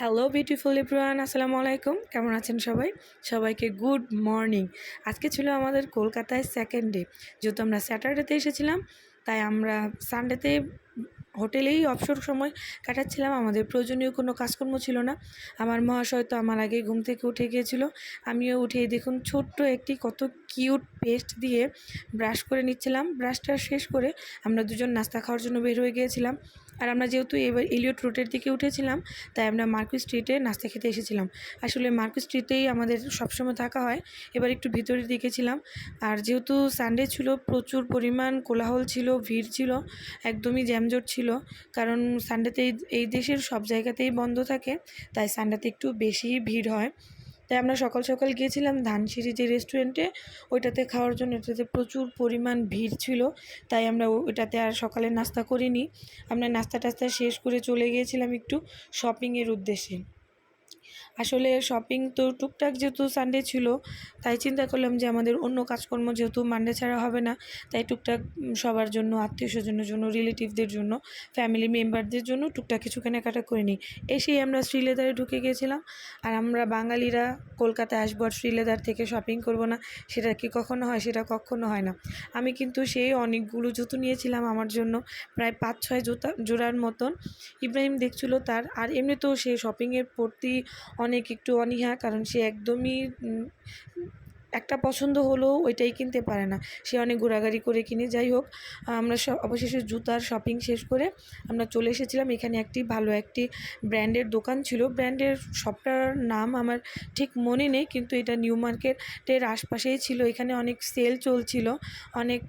Hello beautiful Ibran আসসালামু আলাইকুম। কেমন আছেন সবাই? সবাইকে গুড মর্নিং আজকে ছিল আমাদের কলকাতায় সেকেন্ড ডে যেহেতু আমরা স্যাটারডেতে এসেছিলাম, তাই আমরা সানডেতে হোটেলেই অবসর সময় কাটাচ্ছিলাম। আমাদের প্রয়োজনীয় কোনো কাজকর্ম ছিল না। আমার মহাশয় তো আমার আগে ঘুম থেকে উঠে গিয়েছিল। আমিও উঠে দেখুন ছোট্ট একটি কত কিউট পেস্ট দিয়ে ব্রাশ করে নিচ্ছিলাম। ব্রাশটা শেষ করে আমরা দুজন নাস্তা খাওয়ার জন্য বের হয়ে গিয়েছিলাম। আর আমরা যেহেতু এবার এলিয়ট রোডের দিকে উঠেছিলাম, তাই আমরা মার্কুই স্ট্রিটে নাস্তা খেতে এসেছিলাম। আসলে মার্কুই স্ট্রিটেই আমাদের সবসময় থাকা হয়। এবার একটু ভিতরের দিকে ছিলাম। আর যেহেতু সানডে ছিল, প্রচুর পরিমাণ কোলাহল ছিল, ভিড় ছিল, একদমই জ্যামজট ছিল, কারণ সানডেতে এই দেশের সব জায়গাতেই বন্ধ থাকে, তাই সানডেতে একটু বেশি ভিড় হয়। তাই আমরা সকাল সকাল গিয়েছিলাম ধানসিঁড়ি যে রেস্টুরেন্টে ওইটাতে খাওয়ার জন্য ওটাতে প্রচুর পরিমাণ ভিড় ছিল, তাই আমরা ওইটাতে আর সকালে নাস্তা করিনি। আমরা নাস্তা টাস্তা শেষ করে চলে গিয়েছিলাম একটু শপিংয়ের উদ্দেশ্যে। আসলে শপিং তো টুকটাক যেহেতু সানডে ছিল, তাই চিন্তা করলাম যে আমাদের অন্য কাজকর্ম যেহেতু মানডে ছাড়া হবে না, তাই টুকটাক সবার জন্য, আত্মীয় স্বজনের জন্য রিলেটিভদের জন্য ফ্যামিলি মেম্বারদের জন্য টুকটাক কিছু কেনাকাটা করে নিই। এসেই আমরা শ্রীলেদারে ঢুকে গিয়েছিলাম আর আমরা বাঙালিরা কলকাতায় আসব আর শ্রীলেদার থেকে শপিং করব না, সেটা কি কখনো হয়, সেটা কখনো হয় না। আমি কিন্তু সেই অনেকগুলো জুতো নিয়েছিলাম আমার জন্য, প্রায় পাঁচ ছয় জুতা, জোড়ার মতন। ইব্রাহিম দেখছিল তার, আর এমনিতেও সে শপিংয়ের প্রতি অনেক একটু অনীহা কারণ সে একদমই একটা পছন্দ হলেও ওইটাই কিনতে পারে না। সে অনেক ঘোরাঘুরি করে কিনে, যাই হোক, আমরা সব, অবশেষে জুতার শপিং শেষ করে আমরা চলে এসেছিলাম। এখানে একটি ভালো একটি ব্র্যান্ডের দোকান ছিল। ব্র্যান্ডের সবটার নাম আমার ঠিক মনে নেই, কিন্তু এটা নিউ মার্কেটের আশপাশেই ছিল। এখানে অনেক সেল চলছিল। অনেক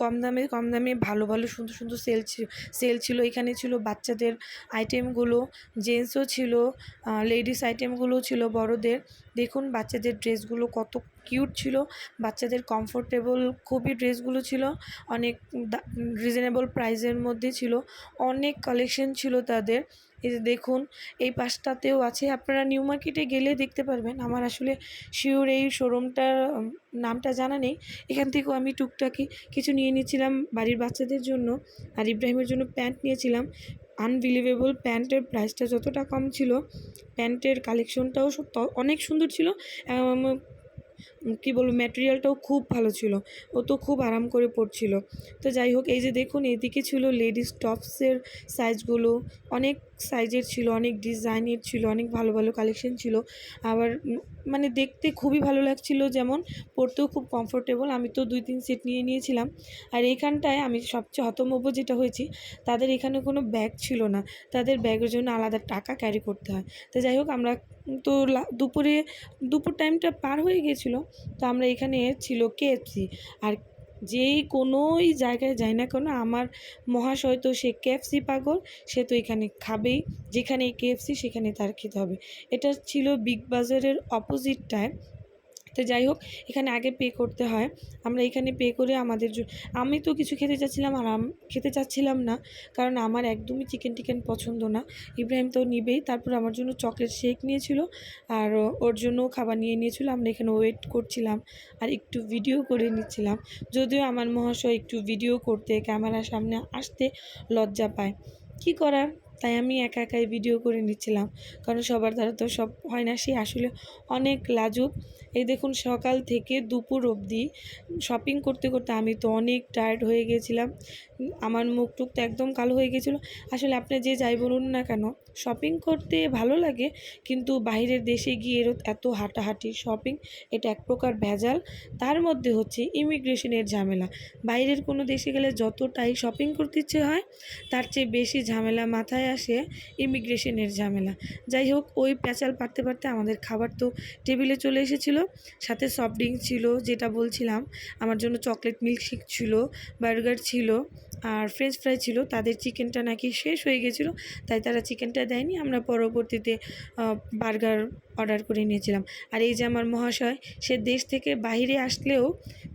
কম দামে কম দামে ভালো ভালো, সুন্দর সুন্দর সেল ছিল সেল ছিল। এখানে ছিল বাচ্চাদের আইটেমগুলো জেন্টসও ছিল লেডিস আইটেমগুলো ছিল বড়দের। দেখুন বাচ্চাদের ড্রেসগুলো কত কিউট ছিল, বাচ্চাদের কমফোর্টেবল খুবই ড্রেসগুলো ছিল, অনেক রিজনেবল প্রাইসের মধ্যে ছিল, অনেক কালেকশন ছিল তাদের। এই যে দেখুন, এই পাশটাতেও আছে, আপনারা নিউ মার্কেটে গেলে দেখতে পারবেন। আমার আসলে শিওর এই শোরুমটার নামটা জানা নেই। এখান থেকেও আমি টুকটাকি কিছু নিয়ে নিয়েছিলাম বাড়ির বাচ্চাদের জন্য আর ইব্রাহিমের জন্য প্যান্ট নিয়েছিলাম। আনবিলিভেবল প্যান্টের প্রাইসটা যতটা কম ছিল প্যান্টের কালেকশনটাও অনেক সুন্দর ছিল। কী বলব ম্যাটেরিয়ালটাও খুব ভালো ছিল। ও তো খুব আরাম করে পড়ছিল। তো যাই হোক, এই যে দেখুন, এদিকে ছিল লেডিস টপসের সাইজগুলো অনেক সাইজের ছিল, অনেক ডিজাইনের ছিল, অনেক ভালো ভালো কালেকশন ছিল। আবার মানে দেখতে খুবই ভালো লাগছিল, যেমন পড়তেও খুব কমফোর্টেবল আমি তো দুই, তিন সেট নিয়ে নিয়েছিলাম। আর এইখানটায় আমি সবচেয়ে হতমব্য যেটা হয়েছি, তাদের এখানে কোনো ব্যাগ ছিল না। তাদের ব্যাগের জন্য আলাদা টাকা ক্যারি করতে হয়। তো যাই হোক, আমরা তো দুপুরে, দুপুর টাইমটা পার হয়ে গিয়েছিল তো আমরা এখানে ছিল কেএফসি আর যেই কোনোই জায়গায় যাই না কেন, আমার মহাশয় তো সে কেএফসি পাগল, সে তো এখানে খাবেই। যেখানে কেএফসি সেখানে তার খেতে হবে। এটা ছিল বিগ বাজারের অপোজিটটায় তো যাই হোক, এখানে আগে পে করতে হয়। আমরা এখানে পে করে আমাদের আমি তো কিছু খেতে চাচ্ছিলাম আর খেতে চাচ্ছিলাম না, কারণ আমার একদমই চিকেন টিকেন পছন্দ না। ইব্রাহিম তো নিবেই, তারপর আমার জন্য চকলেট শেক নিয়েছিল আর ওর জন্য খাবার নিয়ে নিয়েছিল। আমরা এখানে ওয়েট করছিলাম আর একটু ভিডিও করে নিচ্ছিলাম। যদিও আমার মহাশয় একটু ভিডিও করতে ক্যামেরার সামনে আসতে লজ্জা পায়। কি করার? তাই আমি একা একাই ভিডিও করে নিচ্ছিলাম। কারণ সবার দ্বারা তো সব হয় না, সে আসলে অনেক লাজুক। এই দেখুন, সকাল থেকে দুপুর অবধি শপিং করতে করতে আমি তো অনেক টায়ার্ড হয়ে গেছিলাম। আমার মুখ টুক তো একদম কালো হয়ে গেছিল। আসলে আপনি যে যাই বলুন না কেন শপিং করতে ভালো লাগে, কিন্তু বাইরের দেশে গিয়ে এত হাঁটাহাঁটি শপিং এটা এক প্রকার ভেজাল। তার মধ্যে হচ্ছে ইমিগ্রেশনের ঝামেলা। বাইরের কোনো দেশে গেলে যতটাই শপিং করতে ইচ্ছে হয়, তার চেয়ে বেশি ঝামেলা মাথায় আসে ইমিগ্রেশনের ঝামেলা। যাই হোক, ওই প্যাচাল পারতে পারতে আমাদের খাবার তো টেবিলে চলে এসেছিল। সাথে সফট ড্রিঙ্ক ছিল, যেটা বলছিলাম, আমার জন্য চকলেট মিল্কশেক ছিল বার্গার ছিল। আর ফ্রেঞ্চ ফ্রাই ছিল, তাদের চিকেনটা নাকি শেষ হয়ে গেছিল, তাই তারা চিকেনটা দেয়নি। আমরা পরবর্তীতে বার্গার অর্ডার করে নিয়েছিলাম। আর এই যে আমার মহাশয়, সে দেশ থেকে বাইরে আসলেও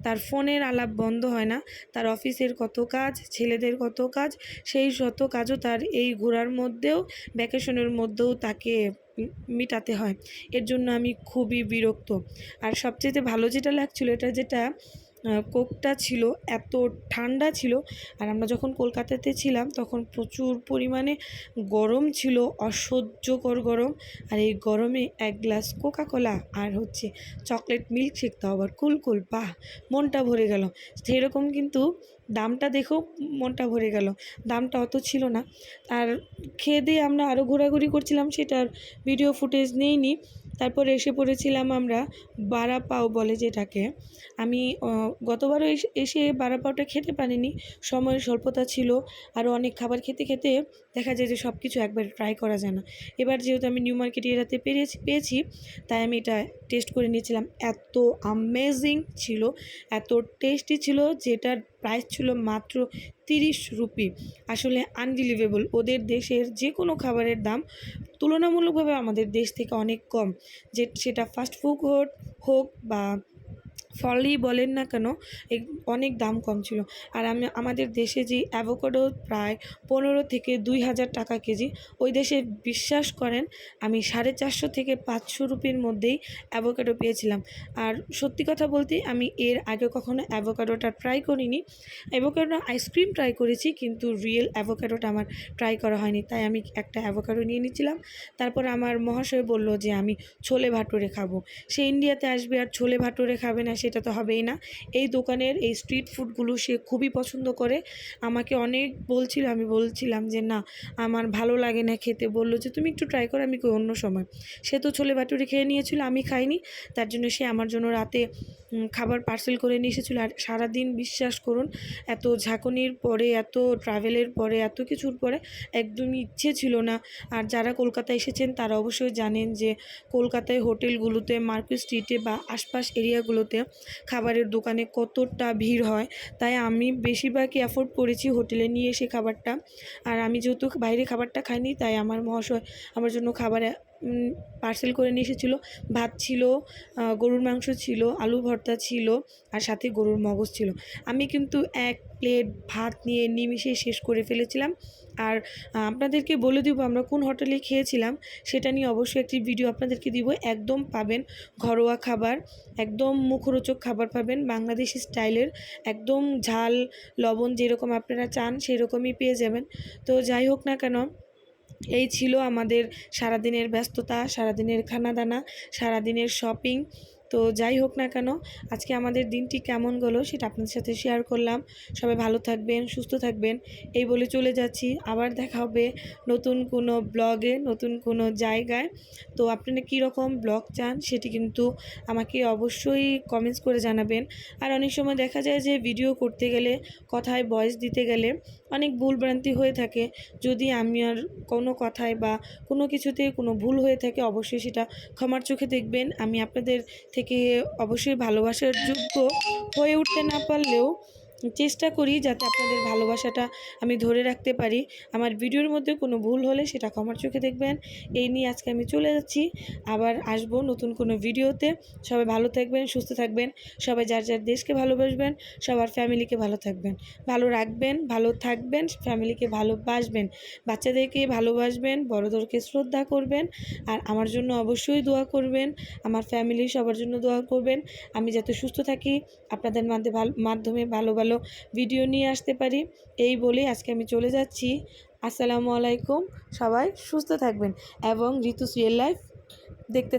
তার ফোনের আলাপ বন্ধ হয় না। তার অফিসের কত কাজ, ছেলেদের কত কাজ, সেই শত কাজও তার এই ঘোরার মধ্যেও ভ্যাকেশনের মধ্যেও তাকে মেটাতে হয়। এর জন্য আমি খুবই বিরক্ত। আর সবচেয়ে ভালো যেটা লাগছিল, এটা যেটা কোকটা ছিল, এত ঠান্ডা ছিল। আর আমরা যখন কলকাতাতে ছিলাম, তখন প্রচুর পরিমাণে গরম ছিল, অসহ্যকর গরম। আর এই গরমে এক গ্লাস কোকা কোলা আর হচ্ছে চকলেট মিল্ক তো আবার কুল কুল, বাহ! মনটা ভরে গেল। সেরকম কিন্তু দামটা দেখেও মনটা ভরে গেল। দামটা অত ছিল না। আর খেয়ে দিয়ে আমরা আরও ঘোরাঘুরি করছিলাম, সেটার ভিডিও ফুটেজ নেইনি। তারপরে এসে পড়েছিলাম আমরা বারা পাও বলে যেটাকে। আমি গতবারও এস- এসে বারাপাওটা খেতে পারিনি। সময়ের স্বল্পতা ছিল। আরও অনেক খাবার খেতে খেতে দেখা যায় যে সব কিছু একবার ট্রাই করা যায় না। এবার যেহেতু আমি নিউ মার্কেট এরিয়াতে পেরেছি, পেয়েছি, তাই আমি এটা টেস্ট করে নিয়েছিলাম। এত আমেজিং ছিল, এত টেস্টি ছিল যেটার প্রাইস ছিল মাত্র তিরিশ রুপি আসলে আনবিলিভেবল ওদের দেশের যে কোনো খাবারের দাম তুলনামূলকভাবে আমাদের দেশ থেকে অনেক কম। যে সেটা ফাস্ট ফুড হোক হোক বা ফলই বলেন না কেন অনেক দাম কম ছিল। আর আমি, আমাদের দেশে যে অ্যাভোকাডো প্রায় পনেরো থেকে দুই হাজার টাকা কেজি, ওই দেশে বিশ্বাস করেন, আমি সাড়ে চারশো থেকে পাঁচশো রুপির মধ্যেই অ্যাভোকাডো পেয়েছিলাম। আর সত্যি কথা বলতে, আমি এর আগে কখনো অ্যাভোকাডোটা ট্রাই করিনি। অ্যাভোকাডো আইসক্রিম ট্রাই করেছি, কিন্তু রিয়েল অ্যাভোকাডোটা আমার ট্রাই করা হয়নি, তাই আমি একটা অ্যাভোকাডো নিয়ে নিয়েছিলাম তারপর আমার মহাশয় বলল যে, আমি ছোলে ভাটুরে খাব। সে ইন্ডিয়াতে আসবে, আর ছোলে ভাটুরে খাবে না সেটা তো হবেই না। এই দোকানের এই স্ট্রিট ফুডগুলো সে খুবই পছন্দ করে। আমাকে অনেক বলছিল, আমি বলছিলাম যে, না, আমার ভালো লাগে না খেতে। বলল যে, তুমি একটু ট্রাই করো, আমি অন্য সময়। সে তো ছোলে বাটুরি খেয়ে নিয়েছিল, আমি খাইনি। তার জন্য সে আমার জন্য রাতে খাবার পার্সেল করে নিয়ে এসেছিল। আর সারাদিন বিশ্বাস করুন, এত ঝাঁকুনির পরে, এত ট্রাভেলের পরে, এত কিছুর পরে একদমই ইচ্ছে ছিল না। আর যারা কলকাতায় এসেছেন, তারা অবশ্যই জানেন যে, কলকাতায় হোটেলগুলোতে মার্কেট স্ট্রিটে বা আশপাশ এরিয়াগুলোতে খাবারের দোকানে কতটা ভিড় হয়, তাই আমি বেশিরভাগই অ্যাফোর্ড করেছি হোটেলে নিয়ে এসে খাবারটা। আর আমি যেহেতু বাইরে খাবারটা খাইনি, তাই আমার মহাশয় আমার জন্য খাবার পার্সেল করে নিয়ে এসেছিল। ভাত ছিল গরুর মাংস ছিল আলু ভর্তা ছিল, আর সাথে গরুর মগজ ছিল। আমি কিন্তু এক প্লেট ভাত নিয়ে নিমিশে শেষ করে ফেলেছিলাম। আর আপনাদেরকে বলে দিব আমরা কোন হোটেলে খেয়েছিলাম, সেটা নিয়ে অবশ্যই একটি ভিডিও আপনাদেরকে দিব। একদম পাবেন ঘরোয়া খাবার, একদম মুখরোচক খাবার পাবেন, বাংলাদেশি স্টাইলের একদম ঝাল, লবণ যেরকম আপনারা চান, সেরকমই পেয়ে যাবেন। তো যাই হোক না কেন এই ছিল আমাদের সারাদিনের ব্যস্ততা সারাদিনের খানাদানা সারাদিনের শপিং তো যাই হোক না কেন, আজকে আমাদের দিনটি কেমন গেলো সেটা আপনাদের সাথে শেয়ার করলাম। সবাই ভালো থাকবেন, সুস্থ থাকবেন, এই বলে চলে যাচ্ছি। আবার দেখা হবে নতুন কোনো ব্লগে নতুন কোনো জায়গায়। তো আপনারা কীরকম ব্লগ চান সেটি কিন্তু আমাকে অবশ্যই কমেন্টস করে জানাবেন। আর অনেক সময় দেখা যায় যে ভিডিও করতে গেলে, কথায় ভয়েস দিতে গেলে অনেক ভুলভ্রান্তি হয়ে থাকে। যদি আমি আর কোনো কথায় বা কোনো কিছুতে কোনো ভুল হয়ে থাকে, অবশ্যই সেটা ক্ষমার চোখে দেখবেন। আমি আপনাদের থেকে অবশ্যই ভালোবাসার যোগ্য হয়ে উঠতে না পারলেও চেষ্টা করি যাতে আপনাদের ভালোবাসাটা আমি ধরে রাখতে পারি। আমার ভিডিওর মধ্যে কোনো ভুল হলে সেটা ক্ষমার চোখে দেখবেন। এই নিয়ে আজকে আমি চলে যাচ্ছি। আবার আসব নতুন কোনো ভিডিওতে। সবাই ভালো থাকবেন, সুস্থ থাকবেন। সবাই যার যার দেশকে ভালোবাসবেন, সবার ফ্যামিলিকে ভালো থাকবেন। ভালো রাখবেন, ভালো থাকবেন, ফ্যামিলিকে ভালোবাসবেন। বাচ্চাদেরকে ভালোবাসবেন, বড়দেরকে শ্রদ্ধা করবেন। আর আমার জন্য অবশ্যই দোয়া করবেন। আমার ফ্যামিলি সবার জন্য দোয়া করবেন। আমি যাতে সুস্থ থাকি, আপনাদের মাধ্যমে ভালো মাধ্যমে ভালো ভালো ভিডিও নিয়ে আসতে পারি। এই বলেই আজকে আমি চলে যাচ্ছি। আসসালামু আলাইকুম। সবাই সুস্থ থাকবেন এবং ঋতু রিয়েল লাইফ দেখতে